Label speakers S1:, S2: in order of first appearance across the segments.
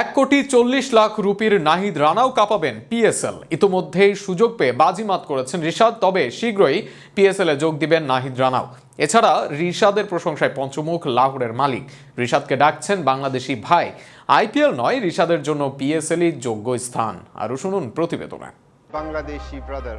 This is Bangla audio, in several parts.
S1: এক কোটি চল্লিশ লাখ রুপির নাহিদ রানাও কাঁপাবেন পিএসএল। ইতোমধ্যেই সুযোগ পেয়ে বাজিমাত করেছেন রিশাদ, তবে শীঘ্রই পিএসএল এ যোগ দিবেন নাহিদ রানাও। এছাড়া রিশাদের প্রশংসায় পঞ্চমুখ লাহোরের মালিক। রিশাদকে ডাকছেন বাংলাদেশি ভাই। আইপিএল নয়, রিশাদের জন্য পিএসএলই যোগ্য স্থান। আরও শুনুন প্রতিবেদনে।
S2: বাংলাদেশি ব্রাদার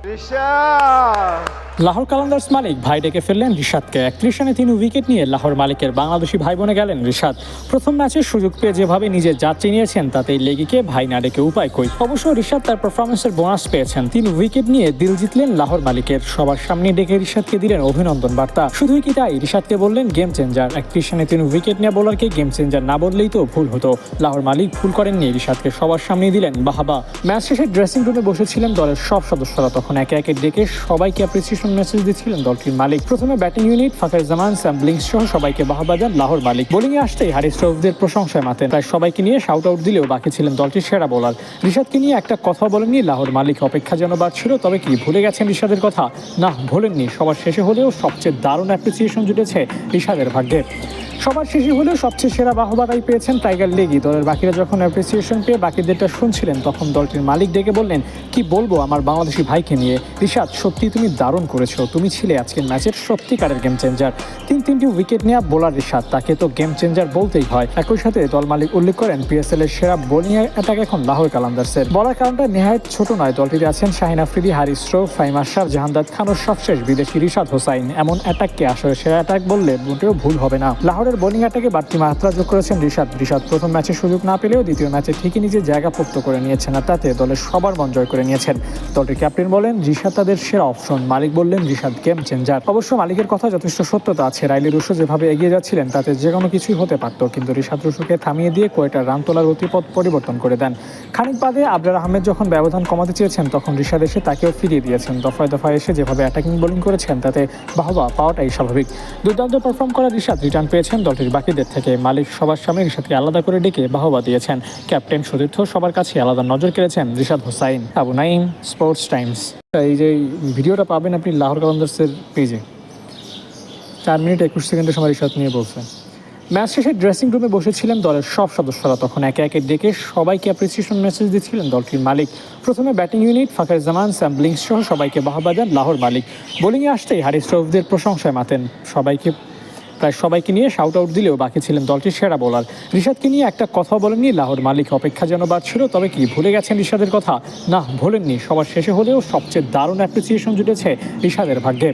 S3: লাহোর কালান্দার্স মালিক ভাই ডেকে ফেললেন রিশাদকে। একত্রিশ রানে তিন উইকেট নিয়ে লাহোর মালিকের বাংলাদেশি ভাই বোনে গেলেন রিশাদ। প্রথম ম্যাচে সুযোগ পেয়ে যেভাবে যাত্রী নিয়েছেন লেগিকে ভাই না ডেকে উপায় কই। অবশ্য রিশাদ তার পারফরমেন্সের বোনাস পেয়েছেন। তিন উইকেট নিয়ে দিল জিতলেন লাহোর মালিকের। সবার সামনে ডেকে রিশাদকে দিলেন অভিনন্দন বার্তা। শুধুই কি তাই? রিশাদকে বললেন গেম চেঞ্জার একত্রিশ রানে তিন উইকেট নিয়ে বোলারকে গেম চেঞ্জার না বললেই তো ভুল হতো। লাহোর মালিক ভুল করেননি। রিশাদকে সবার সামনে দিলেন বাহাবা। ম্যাচ শেষে ড্রেসিং রুমে বসেছিলেন দলের সব সদস্যরা তখন একে একে ডেকে সবাইকে অ্যাপ্রিসিয়েশন মেসেজ দিচ্ছিলেন দলটির মালিক। প্রথমে batting unit Fakhar Zaman, Sam সহ সবাইকে বাহাবা দেন লাহোর মালিক। বোলিংয়ে আসতেই হারিস রফদের প্রশংসায় মাতেন। তাই সবাইকে নিয়ে শাউট আউট দিলেও বাকি ছিলেন দলটির সেরা বোলার রিশাদকে নিয়ে একটা কথা বলেননি, লাহোর মালিক অপেক্ষা যেন বাড়ছিল, তবে কি ভুলে গেছেন রিশাদের কথা? না, ভোলেননি। সবার শেষে হলেও সবচেয়ে দারুণ অ্যাপ্রিসিয়েশন জুটেছে রিশাদের ভাগ্যে। সবার শেষে হলেও সবচেয়ে সেরা বাহবাটাই পেয়েছেন টাইগার লিগই দলের বাকিরা যখন অ্যাপ্রিসিয়েশন পেয়ে বাকিদেরটা শুনছিলেন, তখন দলটির মালিক ডেকে বললেন, কি বলব আমার বাংলাদেশি ভাইকে নিয়ে? রিশাদ সত্যি তুমি দারুণ করেছ। তুমি ছিলে আজকের ম্যাচের সত্যিকারের গেম চেঞ্জার তিন তিনটি উইকেট নেওয়া বোলার রিশাদ, তাকে তো গেম চেঞ্জার বলতেই হয়। একই সাথে দল মালিক উল্লেখ করেন পিএসএল এর সেরা বোলিং অ্যাটাক এখন লাহোর কালান্দার্সের। বলার কারণটা নেহায়ত ছোট নয়, দলটিতে আছেন শাহিন আফ্রিদি, হারিস রৌফ, ফাইম আশরাফ জাহান্দাদ খান ও সবশেষ বিদেশি রিশাদ হোসাইন। এমন অ্যাটাককে আসলে সেরা অ্যাটাক বললে মোটেও ভুল হবে না। লাহোরের বোলিং অ্যাটাকে বাড়তি মাত্রা যোগ করেছেন রিশাদ। রিশাদ প্রথম ম্যাচে সুযোগ না পেলেও দ্বিতীয় ম্যাচে ঠিকই নিজের জায়গা পোক্ত করে নিয়েছেন আর তাতে দলের সবার মন জয় করে নিয়েছেন। দলটির ক্যাপ্টেন বলেন, রিশাদ তাদের সেরা অপশন। মালিক বললেন, রিশাদ গেম চেঞ্জার। অবশ্য মালিকের কথা যথেষ্ট সত্যতা আছে। রাইলি রুশো যেভাবে এগিয়ে যাচ্ছিলেন, তাতে যে কোনো কিছুই হতে পারত, কিন্তু রিশাদ রুশোকে থামিয়ে দিয়ে কোয়েটার রান তোলার গতিপথ পরিবর্তন করে দেন। খানিক বাদে আবরার আহমেদ যখন ব্যবধান কমাতে চেয়েছেন, তখন রিশাদ এসে তাকেও ফিরিয়ে দিয়েছেন। দফায় দফায় এসে যেভাবে অ্যাটাকিং বোলিং করেছেন, তাতে বাহবা পাওয়াটাই স্বাভাবিক। দুর্দান্ত পারফর্ম করা রিশাদ রিটার্ন পেয়েছেন দলটির বাকিদের থেকে। মালিক সবার সামনে রিশাদকে আলাদা করে ডেকে বাহবা দিয়েছেন। ক্যাপ্টেন সতীর্থ সবার কাছে আলাদা নজর কেড়েছেন Rishad Hossain. Abu Naim Sports Times. এই যে ভিডিওটা পাবেন আপনি লাহোর কালান্দার্সের পেজে। চার মিনিট একুশ সেকেন্ডের সময় রিশাদ নিয়ে বলছেন ম্যাচ শেষে ড্রেসিং রুমে বসেছিলেন দলের সব সদস্যরা। তখন একে একে ডেকে সবাইকে অ্যাপ্রিসিয়েশন মেসেজ দিচ্ছিলেন দলটির মালিক। প্রথমে batting unit Fakhar Zaman, Sam Billings সহ সবাইকে বাহবা দেন লাহোর মালিক। বোলিংয়ে আসতেই হারিস রৌফদের প্রশংসায় মাতেন সবাইকে। প্রায় সবাইকে নিয়ে শাউট আউট দিলেও বাকি ছিলেন দলটির সেরা বোলার রিশাদকে নিয়ে একটা কথা বলেননি, লাহোর মালিক অপেক্ষা যেন বাদ ছিল তবে কি ভুলে গেছেন রিশাদের কথা? না, ভোলেননি। সবার শেষে হলেও সবচেয়ে দারুণ অ্যাপ্রিসিয়েশন জুটেছে রিশাদের ভাগ্যে।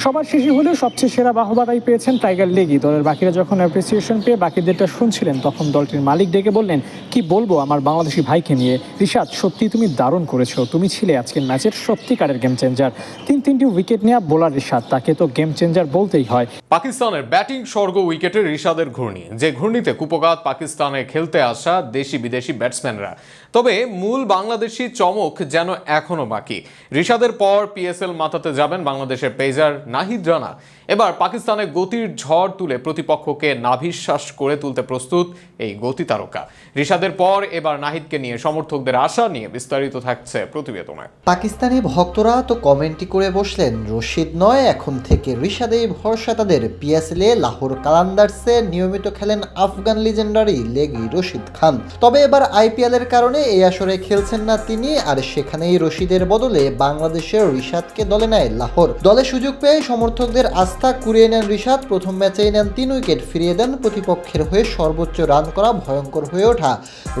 S3: সবার শেষে হলেও সবচেয়ে সেরা বাহবাটাই পেয়েছেন টাইগার লিগই দলের বাকিরা যখন অ্যাপ্রিসিয়েশন পেয়ে বাকিদেরটা শুনছিলেন, তখন দলটির মালিক ডেকে বললেন, কি বলব আমার বাংলাদেশি ভাইকে নিয়ে? রিশাদ সত্যি তুমি দারুণ করেছ। তুমি ছিলে আজকের ম্যাচের সত্যিকারের গেম চেঞ্জার তিন তিনটি উইকেট নেওয়া বোলার রিশাদ, তাকে তো গেম চেঞ্জার বলতেই হয়।
S1: পাকিস্তানের ব্যাটিং স্বর্গ উইকেটে রিশাদের ঘূর্ণি। যে ঘূর্ণিতে কুপগাত পাকিস্তানে খেলতে আসা দেশি বিদেশি ব্যাটসম্যানরা তবে মূল বাংলাদেশি চমক যেন এখনও বাকি। রিশাদের পর পিএসএল মাথাতে যাবেন বাংলাদেশের পেজার নাহিদ রানা। এবার পাকিস্তানে গতির ঝড় তুলে প্রতিপক্ষকে নাভিশ্বাস করে তুলতে প্রস্তুত এই গতি তারকা। রিশাদের পর এবার নাহিদকে নিয়ে সমর্থকদের আশা নিয়ে বিস্তারিত থাকছে প্রতিবেদনায়
S4: পাকিস্তানি ভক্তরা তো কমেন্টই করে বসলেন, রশিদ নয়, এখন থেকে ঋষাদেই ভরসা তাদের। পিএসএলে লাহোর কালান্দার্সে নিয়মিত খেলেন আফগান লিজেন্ডারি লেগি রশিদ খান। তবে এবার আইপিএল এর কারণে এই আসরে খেলছেন না তিনি, আর সেখানেই রশিদের বদলে বাংলাদেশের ঋষাদকে দলে নেয় লাহোর। দলে সুযোগ পেয়ে সমর্থকদের আস্থা কুড়িয়ে নেন ঋষাদ প্রথম ম্যাচেই নেন তিন উইকেট ফিরিয়ে দেন প্রতিপক্ষের হয়ে সর্বোচ্চ রান করা ভয়ঙ্কর হয়ে ওঠা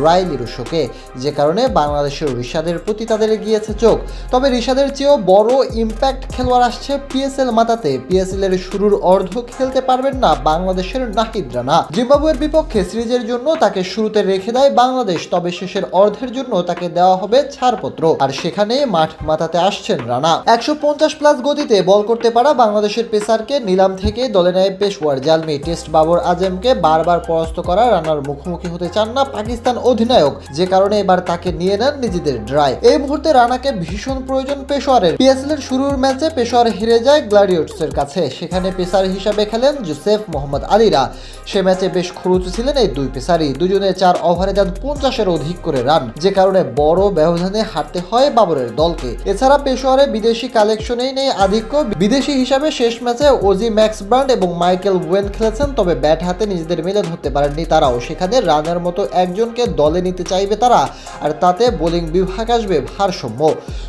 S4: রাইলি রুশোকে। যে কারণে বাংলাদেশের ঋষাদের প্রতি তাদের গিয়েছে চোখ। তবে ঋষাদের চেয়েও বড় ইম্প্যাক্ট খেলোয়াড় আসছে পিএসএল মাতাতে। পিএসএল এর শুরুর অর্ধ খেলতে পারবেন না বাংলাদেশের নাহিদ রানা। জিম্বাবুয়ের বিপক্ষে সিরিজের জন্য তাকে শুরুতে রেখে দেয় বাংলাদেশ, তবে শেষের অর্ধের জন্য তাকে দেওয়া হবে ছাড়পত্র। আর সেখানে মাঠ মাতাতে আসছেন রানা। একশো পঞ্চাশ প্লাস গতিতে বল করতে পারা বাংলাদেশের পেসারকে নিলাম থেকে দলে নেয় পেশওয়ার। জালমি টেস্ট বাবর আজমকে বারবার পরাস্ত করা রানার মুখোমুখি হতে চান না পাকিস্তান অধিনায়ক। যে কারণে এবার তাকে নিয়ে নেন নিজেদের ড্রাই। এই মুহূর্তে রানাকে ভীষণ প্রয়োজন পেশোয়ারের পিএসএল এর শুরুর ম্যাচে পেশোয়ার হেরে যায় গ্লাডিওটস এর কাছে। সেখানে পেসার হিসাবে খেলেন জোসেফ মোহাম্মদ আলীরা। সে ম্যাচে বেশ খরুচ ছিলেন এই দুই পেসারই। দুজনে চার ওভারে যান পঞ্চাশের অধিক করে রান। যে কারণে বড় ব্যবধানে হারতে হয় বাবরের দলকে। এছাড়া পেশোয়ারে বিদেশি কালেকশনেই নেই আধিক্য। বিদেশি প্রতিবেশী হিসাবে শেষ ম্যাচে ওজি ম্যাক্স ব্রান্ড এবং মাইকেল ওয়েন খেলেছেন, তবে ব্যাট হাতে নিজেদের মিলন হতে পারেননি তারাও। সেখানে রানের মতো একজনকে দলে নিতে চাইবে তারা, আর তাতে বোলিং বিভাগ আসবে ভারসাম্য।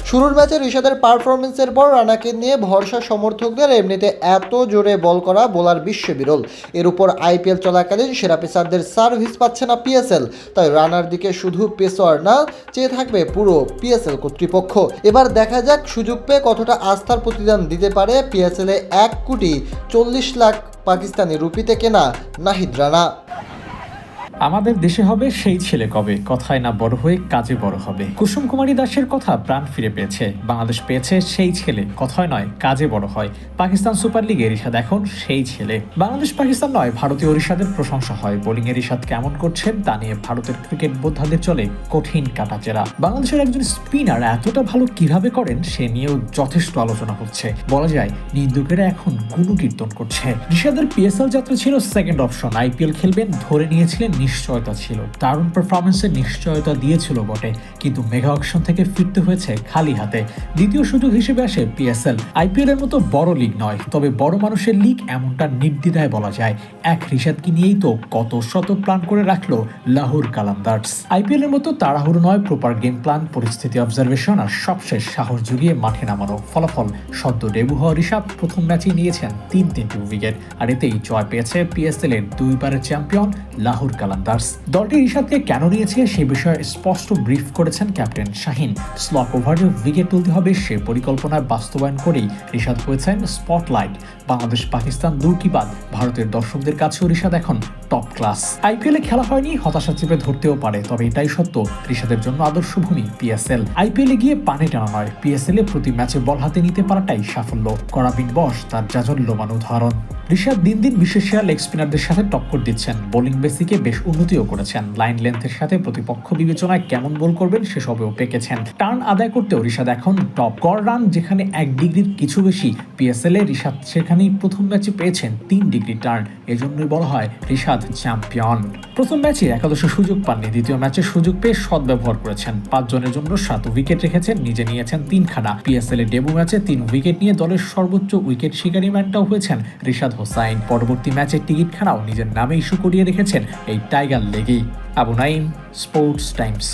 S4: শুরুর ম্যাচে ঋষাদের পারফরমেন্সের পর রানাকে নিয়ে ভরসা সমর্থকদের এমনিতে এত জোরে বল করা বোলার বিশ্ব বিরল এর উপর আইপিএল চলাকালীন সেরা পেসারদের সার্ভিস পাচ্ছে না পিএসএল, তাই রানার দিকে শুধু পেসোয়ার না, চেয়ে থাকবে পুরো পিএসএল কর্তৃপক্ষ। এবার দেখা যাক সুযোগ পেয়ে কতটা আস্থার প্রতিদান দিতে পারে পিএসএল এক কোটি চল্লিশ লাখ পাকিস্তানি রুপিতে কেনা নাহিদ রানা।
S5: আমাদের দেশে হবে সেই ছেলে কবে? কথায় না বড় হয়ে কাজে বড় হবে। কুসুম কুমারী দাসের কথা প্রাণ ফিরে পেয়েছে। বাংলাদেশ পেয়েছে সেই ছেলে। কথায় নয়, কাজে বড় হয়। পাকিস্তান সুপার লিগে রিশাদ এখন সেই ছেলে। বাংলাদেশ পাকিস্তান নয়, ভারতীয় রিশাদের প্রশংসা হয়। বোলিং এ রিশাদ কেমন করছেন তা নিয়ে ভারতের ক্রিকেট বোদ্ধাদের চলে কঠিন কাটাচেরা বাংলাদেশের একজন স্পিনার এতটা ভালো কীভাবে করেন সে নিয়েও যথেষ্ট আলোচনা হচ্ছে। বলা যায়, নিন্দুকেরা এখন গুণকীর্তন করছে। রিশাদের পিএসএল যাত্রা ছিল সেকেন্ড অপশন আইপিএল খেলবেন, ধরে নিয়েছিলেন নিশ্চয়তা ছিল। দারুণ পারফরমেন্সের নিশ্চয়তা দিয়েছিল বটে। কিন্তু মেগা অকশন থেকে ফিরতে হয়েছে খালি হাতে। দ্বিতীয় সুযোগ হিসেবে আসে পিএসএল আইপিএল এর মতো বড় লিগ নয়, তবে বড় মানুষের লিগ এমনটা নির্দ্বিধায় বলা যায়। এক রিশাদকে নিয়েই তো কত শত প্ল্যান করে রাখল লাহোর কালান্দার্স। আইপিএল এর মতো তাড়াহুড়ো নয় প্রপার গেম প্ল্যান পরিস্থিতি অবজারভেশন আর সবশেষ সাহস জুগিয়ে মাঠে নামানো। ফলাফল সদ্য ডেবু হওয়া ঋষাদ প্রথম ম্যাচেই নিয়েছেন তিন তিনটি উইকেট। আর এতেই জয় পেয়েছে পিএসএল এর দুইবারের চ্যাম্পিয়ন লাহোর কালান্দার্স। দলটি ঋষাদকে কেন নিয়েছে সে বিষয়ে স্পষ্ট ব্রিফ করেছেন ক্যাপ্টেন শাহিন। স্লক ওভারে উইকেট তুলতে হবে সে পরিকল্পনায় বাস্তবায়ন করেই ঋষাদ হয়েছেন স্পটলাইট। বাংলাদেশ, পাকিস্তান দুটি বাদ? ভারতের দর্শকদের কাছে ঋষাদ এখন টপ ক্লাস আইপিএলে খেলা হয়নি, হতাশা চেপে ধরতেও পারে, তবে এটাই সত্য ঋষাদের জন্য আদর্শ ভূমি পিএসএল আইপিএলে গিয়ে পানি টানা নয় পিএসএল এ প্রতি ম্যাচে বল হাতে নিতে পারাটাই সাফল্য করাবিন বস তার জাজল্যমান উদাহরণ। ঋষাদ দিন দিন বিশেষিয়া লেগ স্পিনারদের সাথে টক্কর দিচ্ছেন বোলিং বেসিকে বেশ উন্নতিও করেছেন। লাইন লেন্থের সাথে প্রতিপক্ষ বিবেচনায় কেমন বল করবেন সেসবেও পেকেছেন। টার্ন আদায় করতেও ঋষাদ এখন টপ গড় রান যেখানে এক ডিগ্রির কিছু বেশি পিএসএল এ ঋষাদ সেখানেই প্রথম ম্যাচে পেয়েছেন তিন ডিগ্রি টার্ন, এজন্যই বলা হয় ঋষাদ চ্যাম্পিয়ন। প্রথম ম্যাচে একাদশে সুযোগ পাননি, দ্বিতীয় ম্যাচে সুযোগ পেয়ে সদ সদ্ব্যবহার করেছেন। পাঁচজনের জন্য সাত উইকেট রেখেছেন, নিজে নিয়েছেন তিন তিনখানা পিএসএল এ ডেবু ম্যাচে তিন উইকেট নিয়ে দলের সর্বোচ্চ উইকেট শিকারী ম্যানটাও হয়েছেন ঋষাদ হোসাইন। পরবর্তী ম্যাচে টিকিটখানাও নিজের নামে ইস্যু করিয়ে রেখেছেন এই টাইগার লেগেই আবু নাইম স্পোর্টস টাইমস।